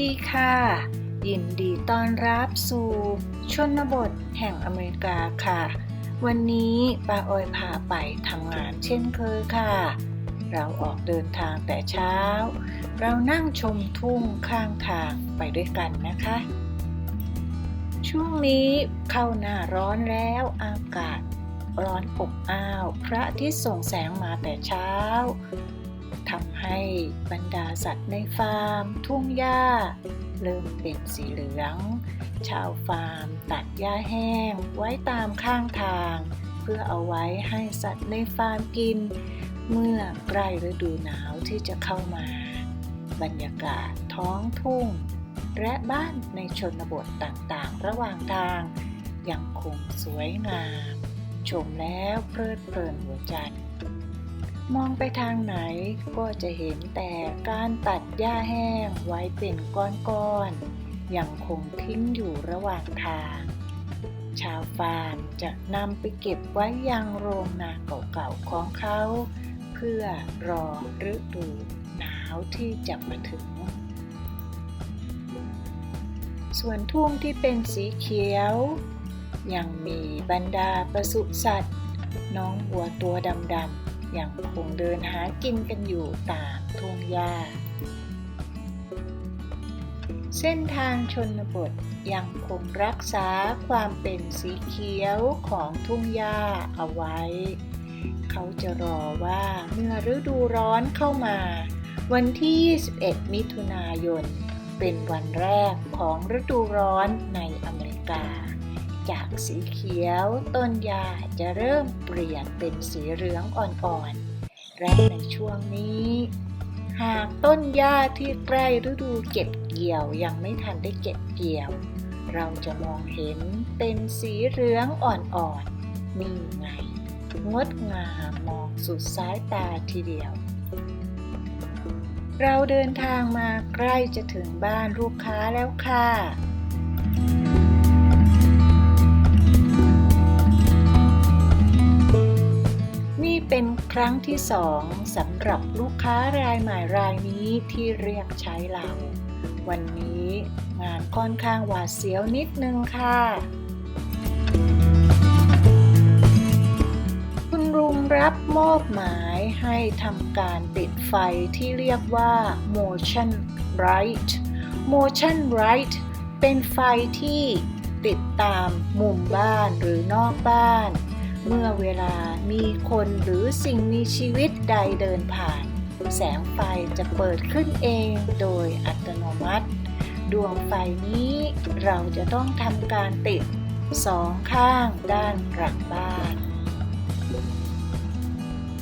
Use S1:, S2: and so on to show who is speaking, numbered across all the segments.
S1: ดีค่ะ ยินดีต้อนรับสู่ชนบทแห่งอเมริกาค่ะ วันนี้ป้าออยพาไปทำงานเช่นเคยค่ะ เราออกเดินทางแต่เช้า เรานั่งชมทุ่งข้างทางไปด้วยกันนะคะ ช่วงนี้เข้าหน้าร้อนแล้วอากาศร้อนอบอ้าว พระอาทิตย์ส่งแสงมาแต่เช้า ทำให้บรรดาสัตว์ในฟาร์ม ทุ่งหญ้า เริ่มเป็นสีเหลือง ชาวฟาร์ม ตัดหญ้าแห้ง ไว้ตามข้างทาง เพื่อเอาไว้ให้สัตว์ในฟาร์มกิน เมื่อใกล้ฤดูหนาวที่จะเข้ามา บรรยากาศท้องทุ่ง และบ้านในชนบทต่างๆ ระหว่างทางยังคงสวยงาม ชมแล้วเพลิดเพลินหัวใจ มองไปทางไหนก็จะเห็นแต่การตัดหญ้าแห้งไว้เป็นก้อนๆยังคงทิ้งอยู่ระหว่างทาง ชาวฟาร์มจะนำไปเก็บไว้ยังโรงนาเก่าๆของเขา เพื่อรอฤดูหนาวที่จะมาถึง ส่วนทุ่งที่เป็นสีเขียว ยังมีบรรดาปศุสัตว์ น้องวัวตัวดำๆ ยังคงเดินหากินกันอยู่ตามทุ่งหญ้า เส้นทางชนบทยังคงรักษาความเป็นสีเขียวของทุ่งหญ้าเอาไว้ เขาจะรอว่าเมื่อฤดูร้อนเข้ามา วันที่ 21 มิถุนายน เป็นวันแรกของฤดูร้อนในอเมริกา จากสีเขียวต้นหญ้าจะเริ่มเปลี่ยนเป็นสีเหลืองอ่อนๆและในช่วงนี้ หากต้นหญ้าที่ใกล้ฤดูเก็บเกี่ยวยังไม่ทันได้เก็บเกี่ยว เราจะมองเห็นเป็นสีเหลืองอ่อนๆนี่ไงงดงามมองสุดสายตาทีเดียว เราเดินทางมาใกล้จะถึงบ้านลูกค้าแล้วค่ะ ครั้งที่สองสำหรับลูกค้ารายใหม่รายนี้ที่เรียกใช้เรา วันนี้งานค่อนข้างหวาดเสียวนิดนึงค่ะ คุณลุงรับมอบหมายให้ทำการติดไฟที่เรียกว่า motion light motion light เป็นไฟที่ติดตามมุมบ้านหรือนอกบ้าน เมื่อเวลามีคนหรือสิ่งมีชีวิตใดเดินผ่าน แสงไฟจะเปิดขึ้นเองโดยอัตโนมัติ ดวงไฟนี้เราจะต้องทำการติดสองข้างด้านหลังบ้าน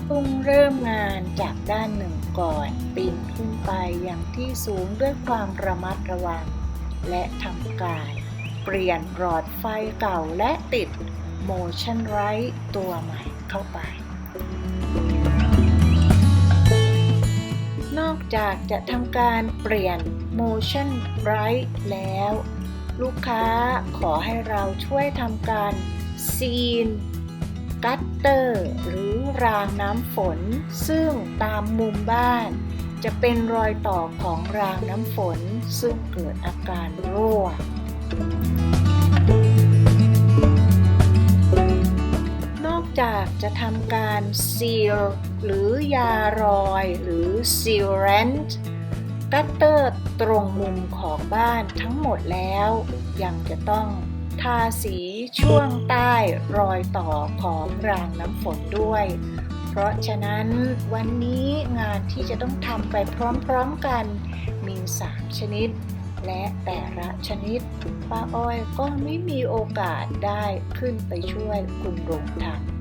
S1: ปุงเริ่มงานจากด้านหนึ่งก่อน ปีนขึ้นไปอย่างที่สูงด้วยความระมัดระวัง และทำการ เปลี่ยนหลอดไฟเก่าและติด motion light ตัวใหม่เข้าไป นอกจากจะทำการเปลี่ยน motion light แล้ว ลูกค้าขอให้เราช่วยทำการซีนกัตเตอร์หรือรางน้ำฝน ซึ่งตามมุมบ้าน จะเป็นรอยต่อของรางน้ำฝน ซึ่งเกิดอาการรั่ว จากจะทำการซีลหรือยารอยหรือซีลแรนต์กัตเตอร์ตรงมุมของบ้านทั้งหมดแล้ว ยังจะต้องทาสีช่วงใต้รอยต่อของรางน้ำฝนด้วย เพราะฉะนั้นวันนี้งานที่จะต้องทำไปพร้อมๆกันมี 3 ชนิด และแต่ละชนิดป้าอ้อยก็ไม่มีโอกาสได้ขึ้นไปช่วยคุณลุงทำ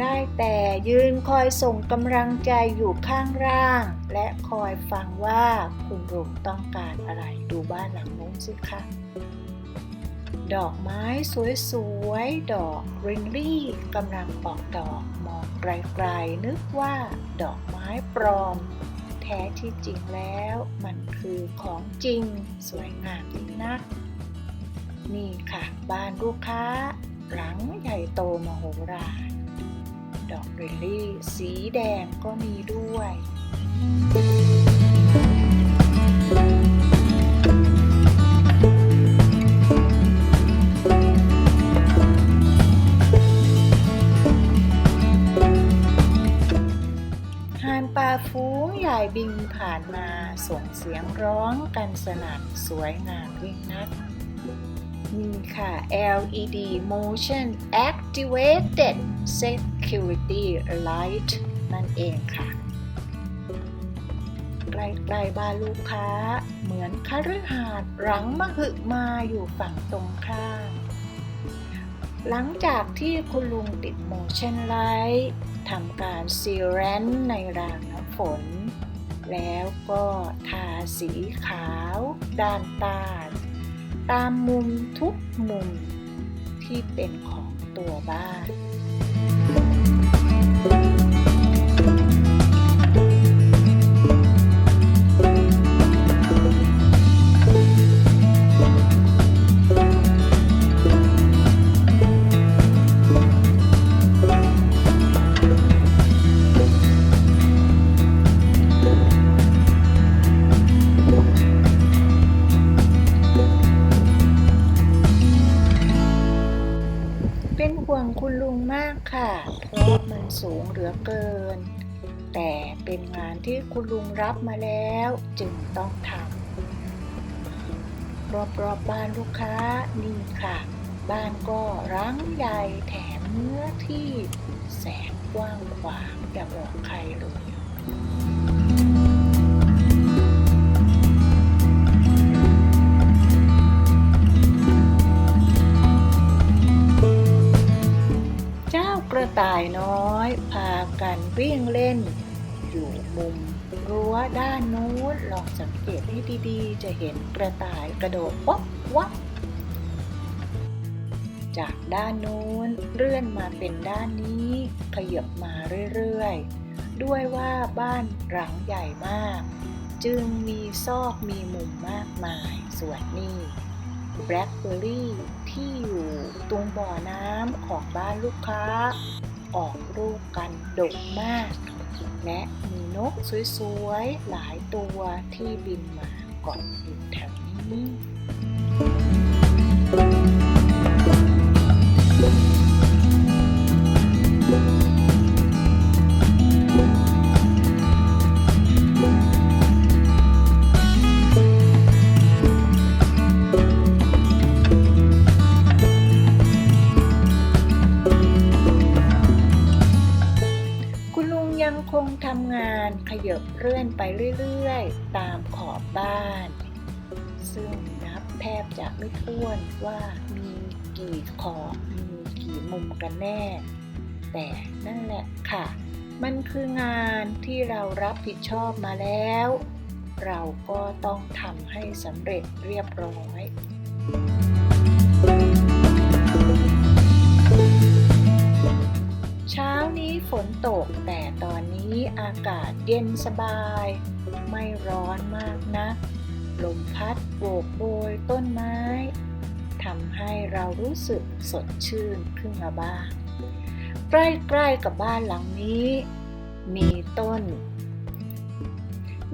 S1: ได้แต่ยืนคอยส่งกำลังใจอยู่ข้างล่าง และคอยฟังว่าคุณลุงต้องการอะไรดูบ้านหลังนู้นสิคะดอกไม้สวยๆ ดอกริงลี่กำลังออกดอกมองไกลๆ นึกว่าดอกไม้ปลอม แท้ที่จริงแล้วมันคือของจริงสวยงามดีนัก นี่ค่ะ บ้านลูกค้า หลังใหญ่โตมโหฬาร ดอกเบลลี่ สีแดงก็มีด้วยฮานปลาฟูงใหญ่บินผ่านมาส่งเสียงร้องกันสนั่นสวยงามยิ่งนัก นี่ค่ะ LED Motion Activated Security Light นั่นเองค่ะ ใกล้ๆบ้านลูกค้า เหมือนคฤหาสน์หลังมหึมาอยู่ฝั่งตรงข้าม หลังจากที่คุณลุงติด Motion Light ทำการซีแรนในรางน้ำฝน แล้วก็ทาสีขาวด้านใต้ ตามมุมทุกมุมที่เป็นของตัวบ้านินแต่เป็นงานที่คุณลุงรับมาแล้วจึงต้องทำรอบๆบบ้านลูกค้านี่ค่ะ บ้านก็ร้างใหญ่แถมเนื้อที่แสนกว้างขวางอย่าบอกใครเลย กันวิ่งเล่น อยู่มุมรั้วด้านนู้นลองสังเกตให้ดีๆ จะเห็นกระต่ายกระโดดวับวับจากด้านนู้นเลื่อนมาเป็นด้านนี้ขยับมาเรื่อยๆ ด้วยว่าบ้านหลังใหญ่มาก จึงมีซอกมีมุมมากมาย ส่วนนี้แบล็คเบอร์รี่ที่อยู่ตรงบ่อน้ำของบ้านลูกค้า ออกลูกกันดกมาก และมีนกสวยๆ หลายตัวที่บินมาเกาะอยู่แถวนี้ ยบเลื่อนไปเรื่อยๆ ตามขอบบ้าน ซึ่งนับแทบจะไม่ท้วนว่ามีกี่ขอบมีกี่มุมกันแน่ แต่นั่นแหละค่ะ มันคืองานที่เรารับผิดชอบมาแล้ว เราก็ต้องทำให้สำเร็จเรียบร้อย เช้านี้ฝนตกแต่ตอนนี้อากาศเย็นสบาย ไม่ร้อนมากนะลมพัดโบกโบยต้นไม้ทำให้เรารู้สึกสดชื่นขึ้นมาบ้าง ใกล้ๆกับบ้านหลังนี้ มีต้น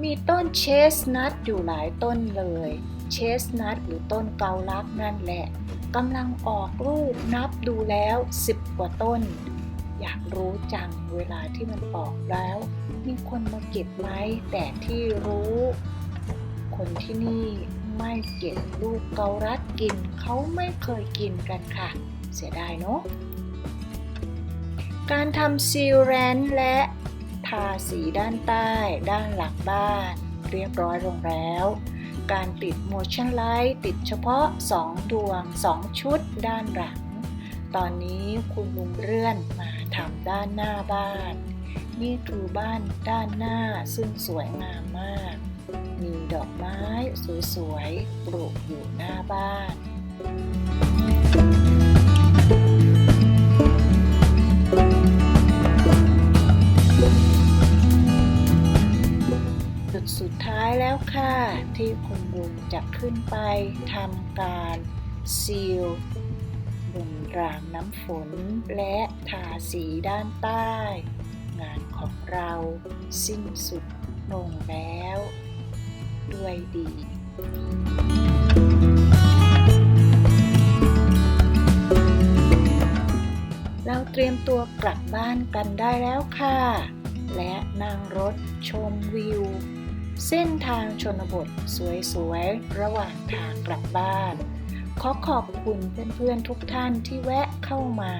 S1: มีต้นเชสนัทอยู่หลายต้นเลย เชสนัทหรือต้นเกาลักนั่นแหละกำลังออกลูกนับดูแล้วสิบกว่าต้น อยากรู้จังเวลาที่มันออกแล้ว มีคนมาเก็บไหมแต่ที่รู้ คนที่นี่ไม่เก็บลูกเกาลัดกินเขาไม่เคยกินกันค่ะ เสียดายเนาะการทำซีลแรนและทาสีด้านใต้ด้านหลังบ้าน เรียบร้อยลงแล้ว การติด motion light ติดเฉพาะ 2 ดวง 2 ชุดด้านหลัง ตอนนี้คุณลุงเลื่อนมา ทำด้านหน้าบ้าน นี่คือบ้านด้านหน้าซึ่งสวยงามมาก มีดอกไม้สวยๆปลูกอยู่หน้าบ้าน จุดสุดท้ายแล้วค่ะ ที่คุณลุงจะขึ้นไปทำการซีล รางน้ำฝนและทาสีด้านใต้ งานของเราสิ้นสุดลงแล้ว ด้วยดีเราเตรียมตัวกลับบ้านกันได้แล้วค่ะ และนั่งรถชมวิว เส้นทางชนบทสวยๆ ระหว่างทางกลับบ้าน ขอขอบคุณเพื่อนๆทุกท่านที่แวะเข้ามา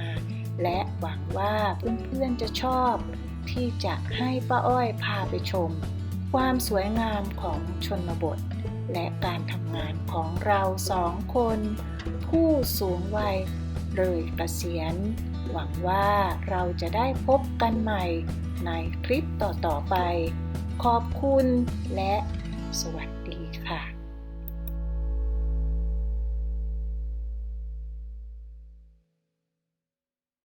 S1: และหวังว่าเพื่อนๆจะชอบ ที่จะให้ป้าอ้อยพาไปชม ความสวยงามของชนบท และการทำงานของเราสองคน ผู้สูงวัยเลยเกษียณ หวังว่าเราจะได้พบกันใหม่ในคลิปต่อๆไป ขอบคุณและสวัสดี